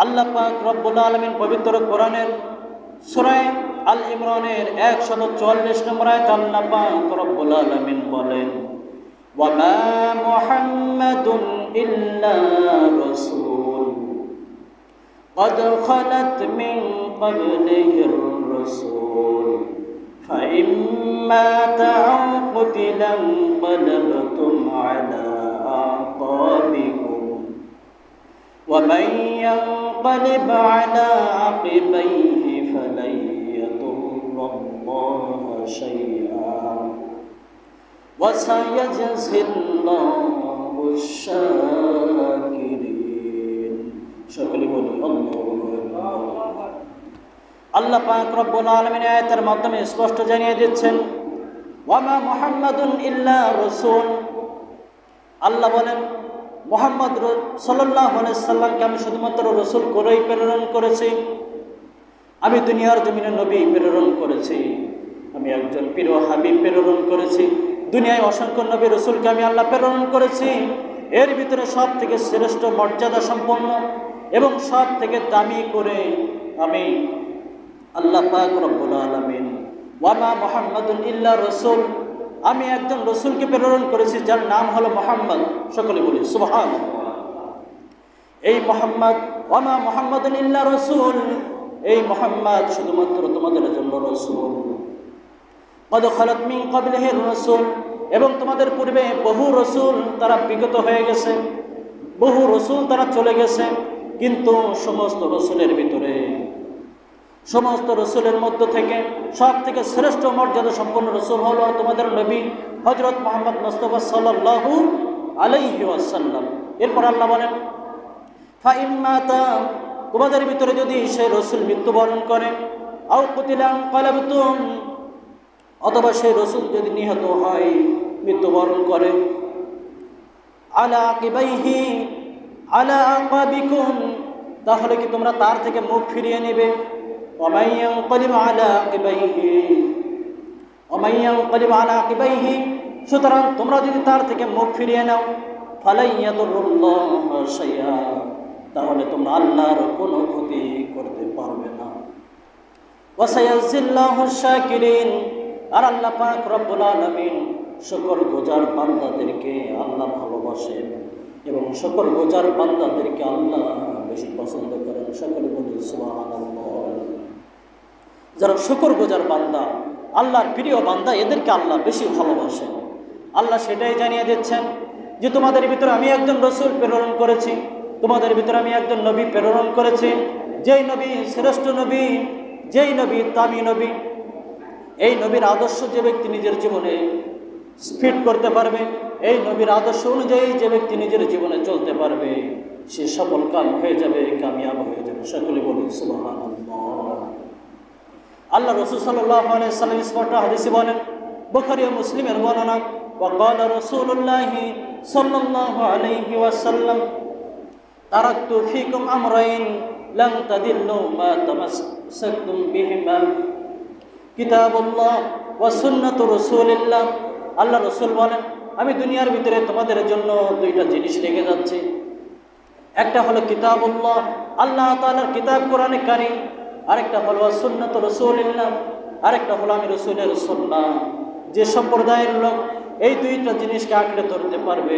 আল্লাহ পাক রব্বুল আলমিন পবিত্র কোরআনের সুরায় আল ইমরানের একশত চুয়াল্লিশ নম্বর আয়াত আল্লাহ পাক রব্বুল আলমিন বলেন وما محمد إلا رسول قد خلت من قبله الرسول فإن مات أو قتل انقلبتم على أعقابكم ومن ينقلب على عقبيه فلن يضر الله شيئا وسيجزي الله الشاكرين সকলে বলি আল্লাহু আকবার। আল্লাহ পাক রব্বুল আলামিন আয়াতের মাধ্যমে স্পষ্ট জানিয়ে দিচ্ছেন ওয়ামা মুহাম্মাদুন ইল্লা রাসূল আল্লাহ বলেন মোহাম্মদ সাল্লাহ সাল্লামকে আমি শুধুমাত্র রসুল করেই প্রেরণ করেছি। আমি দুনিয়ার জমিনে নবী প্রেরণ করেছি। আমি একজন প্রিয় হাবিব প্রেরণ করেছি। দুনিয়ায় অসংখ্য নবী রসুলকে আমি আল্লাহ প্রেরণ করেছি। এর ভিতরে সব থেকে শ্রেষ্ঠ মর্যাদা সম্পন্ন এবং সব থেকে দামি করে আমি আল্লাহ পাক রব্বুল আলামিন। ওয়ামা মোহাম্মদুল ইল্লা রসুল। আমি একজন রসুলকে প্রেরণ করেছি যার নাম হলো মোহাম্মদ। সকলে বলি সুবহান এই মোহাম্মদ ওয়ামা মোহাম্মদ ইল্লা রসুল। এই মোহাম্মদ শুধুমাত্র তোমাদের জন্য রসুল। কদ খালাত মিং ক্বাবলিহির রসুল। এবং তোমাদের পূর্বে বহু রসুল তারা বিগত হয়ে গেছে। বহু রসুল তারা চলে গেছে। কিন্তু সমস্ত রসুলের ভিতরে সমস্ত রসুলের মধ্য থেকে সব থেকে শ্রেষ্ঠ মর্যাদা সম্পন্ন রসুল হলো তোমাদের নবী হজরত মোহাম্মদ মুস্তফা সাল্লাহু আলাইহি এরপর আল্লাহ বলেন ফাইম্মাতা তোমাদের ভিতরে যদি সেই রসুল মৃত্যুবরণ করে, আও কুতিলাম কালাবতুম অথবা সেই রসুল যদি নিহত হয়, মৃত্যুবরণ করে, আলা কিবাইহি আলা আকাবিকুম, তাহলে কি তোমরা তার থেকে মুখ ফিরিয়ে নেবে? ওমাইয়াং কলিম আলা কিবাইহি ওমাইয়াং কলিম আলা কিবাইহি সুতরাং তোমরা যদি তার থেকে মুখ ফিরিয়ে নাও ফালাইয়াতুল্লাহ শাইয়া তাহলে তোমরা আল্লাহর কোনো ক্ষতি করতে পারবে না। ওয়াসায়াজিল্লাহু শাকিরিন আর আল্লাহ পাক রব্বুল আলামিন শুকর গোজার বান্দাদেরকে আল্লাহ ভালোবাসেন এবং শুকর গোজার বান্দাদেরকে আল্লাহ বেশি পছন্দ করেন। সকলে বলি সুবহানাল্লাহ। যারা শুকর গোজার বান্দা, আল্লাহর প্রিয় বান্দা, এদেরকে আল্লাহ বেশি ভালোবাসেন আল্লাহ সেটাই জানিয়ে দিচ্ছেন যে তোমাদের ভিতরে আমি একজন রসুল প্রেরণ করেছি, তোমাদের ভিতরে আমি একজন নবী প্রেরণ করেছি, যেই নবী শ্রেষ্ঠ নবী, যেই নবী তামি নবী, এই নবীর আদর্শ যে ব্যক্তি নিজের জীবনে স্পিড করতে পারবে, এই নবীর আদর্শ অনুযায়ী যে ব্যক্তি নিজের জীবনে চলতে পারবে, সে সফল কাম হয়ে যাবে, কামিয়াব হয়ে যাবে। সকলে বলুন, সুবহানাল্লাহ। আল্লাহ রসুল সাল্লাহ সাল্লাম স্পষ্ট হাদিসে বলেন বুখারী ও মুসলিমের বর্ণনা وقال رسول الله صلى الله عليه وسلم تركت فيكم أمرين لن تضلوا ما تمسكتم بهما কিতাব উল্লাহ ও সুন্নত রসুলিল্লাহ আল্লাহ রসুল বলেন আমি দুনিয়ার ভিতরে তোমাদের জন্য দুইটা জিনিস রেখে যাচ্ছি একটা হলো কিতাবুল্লাহ আল্লাহ তালার কিতাব কোরআনে কারিম আরেকটা হলো সুন্নত রসুলিল্লাহ, আরেকটা হলো আমি রসুলের সন্না যে সম্প্রদায়ের লোক এই দুইটা জিনিসকে আঁকড়ে ধরতে পারবে,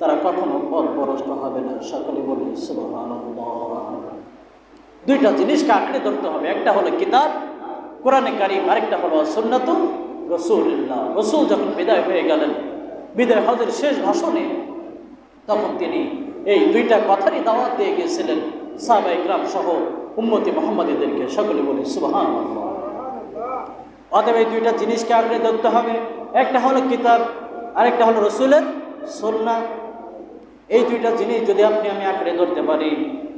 তারা কখনো পথ পরস্ত হবে না। সকলে বলি দুইটা জিনিসকে আঁকড়ে ধরতে হবে, একটা হলো কিতাব, কোরআনে কারিম, আরেকটা হলো সুন্নত রসুল্লাহ রসুল যখন বিদায় হয়ে গেলেন, বিদায় হজের শেষ ভাষণে, তখন তিনি এই দুইটা কথারই দাওয়াত দিয়ে গিয়েছিলেন। সাহবা ইকরাম সহ উম্মতি মোহাম্মদীদেরকে সকলে বলি সুবাহান অতএব এই দুইটা জিনিসকে আঁকড়ে ধরতে হবে। একটা হলো কিতাব, আরেকটা হলো রসুলের সন্না এই দুইটা জিনিস যদি আপনি আমি আঁকড়ে ধরতে পারি,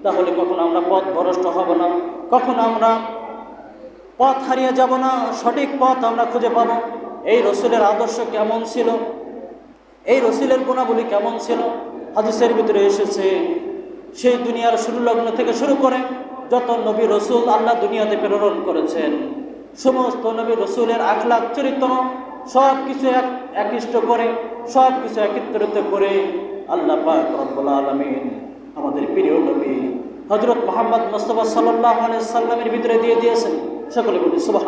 তাহলে কখনো আমরা পথ ভরষ্ট হব না, কখনো আমরা পথ হারিয়ে যাব না, সঠিক পথ আমরা খুঁজে পাব। এই রসুলের আদর্শ কেমন ছিল? এই রসুলের গুণাবলী কেমন ছিল? হাদিসের ভিতরে এসেছে সেই দুনিয়ার শুরু লগ্ন থেকে শুরু করে যত নবী রসুল আল্লাহ দুনিয়াতে প্রেরণ করেছেন, সমস্ত নবী রসুলের আখলাখ চরিত্র সব কিছু এক একিষ্ট করে সব কিছু একত্রিত করে আল্লাহ রব্বুল আলমিন আমাদের প্রিয় নবী হজরত মোহাম্মদ মোস্তফা সাল্লাহ সাল্লামের ভিতরে দিয়ে দিয়েছেন সকলে বলি সুবাহ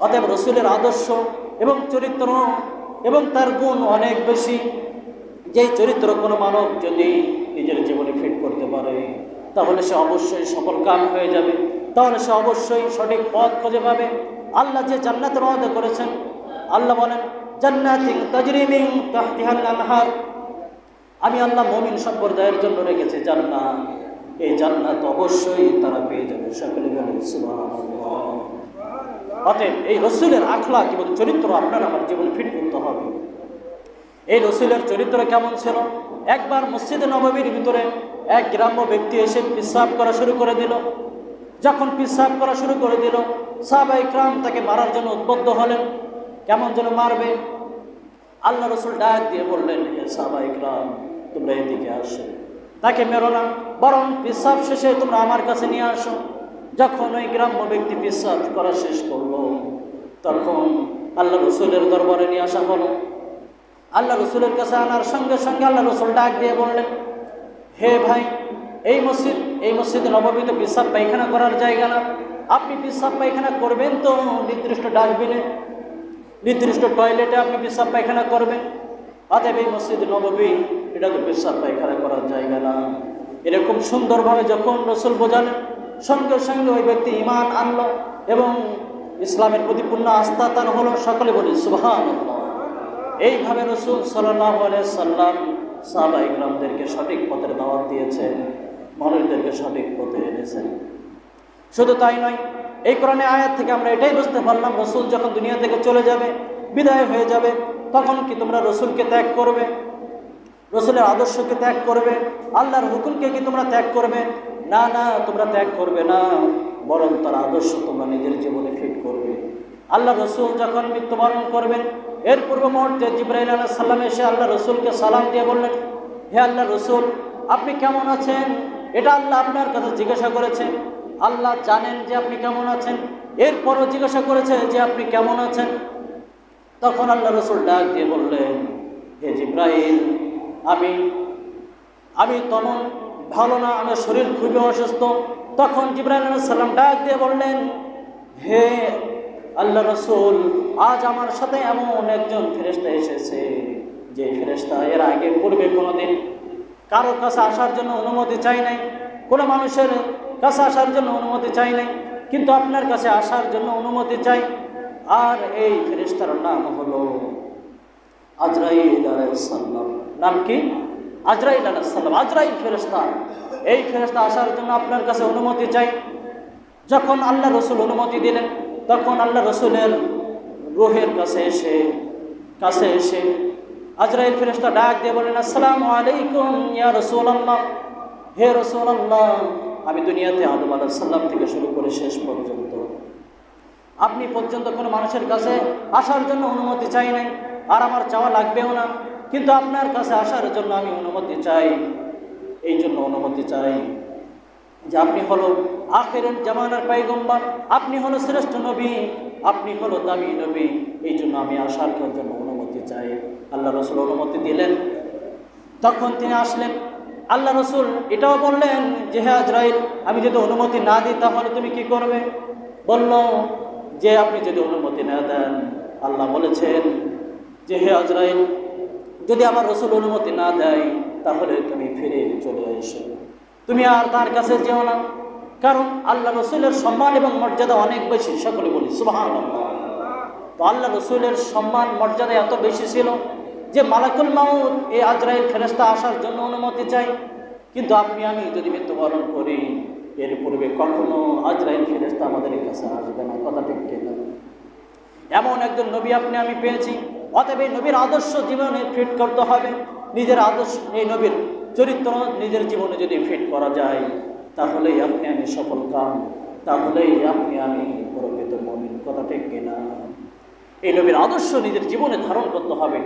অতএব রসুলের আদর্শ এবং চরিত্র এবং তার গুণ অনেক বেশি। যেই চরিত্র কোনো মানব যদি নিজের জীবনে ফিট করতে পারে, তাহলে সে অবশ্যই সফল কাম হয়ে যাবে। তাহলে সে অবশ্যই সঠিক পথ খুঁজে পাবে। আল্লাহ যে জান্নাত ওয়াদা করেছেন, আল্লাহ বলেন আনহার। আমি আল্লাহ মমিন সম্প্রদায়ের জন্য রেখেছি জান্নাত। এই জান্নাত অবশ্যই তারা পেয়ে যাবে সকলে অতএব এই রসুলের আখলাক এবং চরিত্র আপনার আমার জীবনে ফিট করতে হবে। এই রসুলের চরিত্র কেমন ছিল? একবার মসজিদে নববীর ভিতরে এক গ্রাম্য ব্যক্তি এসে পিসাব করা শুরু করে দিল। যখন পিসাব করা শুরু করে দিল সাহাবা ইকরাম তাকে মারার জন্য উদ্বুদ্ধ হলেন। কেমন যেন মারবে। আল্লাহ রসুল ডাক দিয়ে বললেন, হে সাহাবা ইকরাম, তোমরা এদিকে আসো। তাকে মেরো না, বরং পিসাব শেষে তোমরা আমার কাছে নিয়ে আসো। যখন ওই গ্রাম্য ব্যক্তি পিসাব করা শেষ করল, তখন আল্লাহ রসুলের দরবারে নিয়ে আসা হলো। আল্লাহ রসুলের কাছে আনার সঙ্গে সঙ্গে আল্লাহ রসুল ডাক দিয়ে বললেন হে ভাই, এই মসজিদ, এই মসজিদে নবমীতে পিসাব পায়খানা করার জায়গা না। আপনি পিসাব পায়খানা করবেন তো নির্দিষ্ট ডাস্টবিনে, নির্দিষ্ট টয়লেটে আপনি পিসাব পায়খানা করবেন। অতএব এই মসজিদ নবমী এটা তো পিসাব পায়খানা করার জায়গা না। এরকম সুন্দরভাবে যখন রসুল বোঝালেন, সঙ্গে সঙ্গে ওই ব্যক্তি ইমান আনল এবং ইসলামের প্রতি পূর্ণ আস্থা তার হলো। সকলে বলি সুবহান এইভাবে রসুল সাল্লাম সাহাবা সঠিক পথের দাওয়াত দিয়েছেন, মানুষদেরকে সঠিক পথে এনেছেন। শুধু তাই নয়, এই কোরআনে আয়াত থেকে আমরা এটাই বুঝতে পারলাম, রসুল যখন দুনিয়া থেকে চলে যাবে, বিদায় হয়ে যাবে, তখন কি তোমরা রসুলকে ত্যাগ করবে? রসুলের আদর্শকে ত্যাগ করবে? আল্লাহর হুকুমকে কি তোমরা ত্যাগ করবে? না না, তোমরা ত্যাগ করবে না, বরং তার আদর্শ তোমরা নিজের জীবনে ফিট করবে। আল্লাহ রসুল যখন মৃত্যুবরণ করবেন এর পূর্ব মুহূর্তে জিব্রাহিল আলাহ সাল্লাম এসে আল্লাহ রসুলকে সালাম দিয়ে বললেন, হে আল্লাহ রসুল, আপনি কেমন আছেন? এটা আল্লাহ আপনার কাছে জিজ্ঞাসা করেছেন আল্লাহ জানেন যে আপনি কেমন আছেন। এরপরও জিজ্ঞাসা করেছে যে আপনি কেমন আছেন। তখন আল্লাহ রসুল ডাক দিয়ে বললেন, হে জিব্রাহিল আমি আমি তেমন ভালো না, আমার শরীর খুবই অসুস্থ। তখন জিব্রাহিম সাল্লাম ডাক দিয়ে বললেন, হে আল্লাহ রসুল, আজ আমার সাথে এমন একজন ফেরেস্তা এসেছে, যে ফেরেস্তা এর আগে পূর্বে কোনোদিন কারোর কাছে আসার জন্য অনুমতি চাই নাই, কোনো মানুষের কাছে আসার জন্য অনুমতি চাই নাই, কিন্তু আপনার কাছে আসার জন্য অনুমতি চাই। আর এই ফেরেস্তার নাম হলো আজরাইল আলাইসাল্লাম নাম কি? আজরাইল আলাইসাল্লাম আজরাইল ফেরেস্তা এই ফেরেস্তা আসার জন্য আপনার কাছে অনুমতি চাই। যখন আল্লাহ রসুল অনুমতি দিলেন তখন আল্লাহ রসুলের রোহের কাছে এসে কাছে এসে আজরাইল ফেরেস্তা ডাক দিয়ে বলেন আসসালামু আলাইকুম ইয়া রসুল আল্লাহ হে রসুল আল্লাহ আমি দুনিয়াতে আদম আলাহ থেকে শুরু করে শেষ পর্যন্ত। আপনি পর্যন্ত কোনো মানুষের কাছে আসার জন্য অনুমতি চাই নাই, আর আমার চাওয়া লাগবেও না। কিন্তু আপনার কাছে আসার জন্য আমি অনুমতি চাই, এই জন্য অনুমতি চাই। যে আপনি হলো আখের জামানার পাইগম্বর আপনি হলো শ্রেষ্ঠ নবী, আপনি হলো দামি নবী। এই জন্য আমি আসার জন্য অনুমতি চাই। আল্লাহ রসুল অনুমতি দিলেন। তখন তিনি আসলেন। আল্লাহ রসুল এটাও বললেন যে হ্যাঁ আজরাইল, আমি যদি অনুমতি না দিই তাহলে তুমি কি করবে? বলল, যে আপনি যদি অনুমতি না দেন, আল্লাহ বলেছেন যে, হে আজরাইল, যদি আমার রসুল অনুমতি না দেয়, তাহলে তুমি ফিরে চলে এসো। তুমি আর তার কাছে যেও না। কারণ আল্লাহ রসুলের সম্মান এবং মর্যাদা অনেক বেশি, সকলে বলি সুবাহান তো আল্লাহ রসুলের সম্মান, মর্যাদা এত বেশি ছিল যে মালাকুল মাউদ এই আজরাইল ফেরেস্তা আসার জন্য অনুমতি চাই। কিন্তু আপনি, আমি যদি মৃত্যুবরণ করি, এর পূর্বে কখনো আজরাইল ফেরেস্তা আমাদের কাছে আসবে না, কথা ঠিক এমন একজন নবী আপনি, আমি পেয়েছি। অতএব এই নবীর আদর্শ জীবনে ফিট করতে হবে। নিজের আদর্শ, এই নবীর চরিত্র নিজের জীবনে যদি ফিট করা যায়, তাহলেই আপনি আমি সফল কাম, তাহলেই আপনি আমি প্রকৃত মমিন, কথা ঠিক কিনা? এই নবীর আদর্শ নিজের জীবনে ধারণ করতে হবে।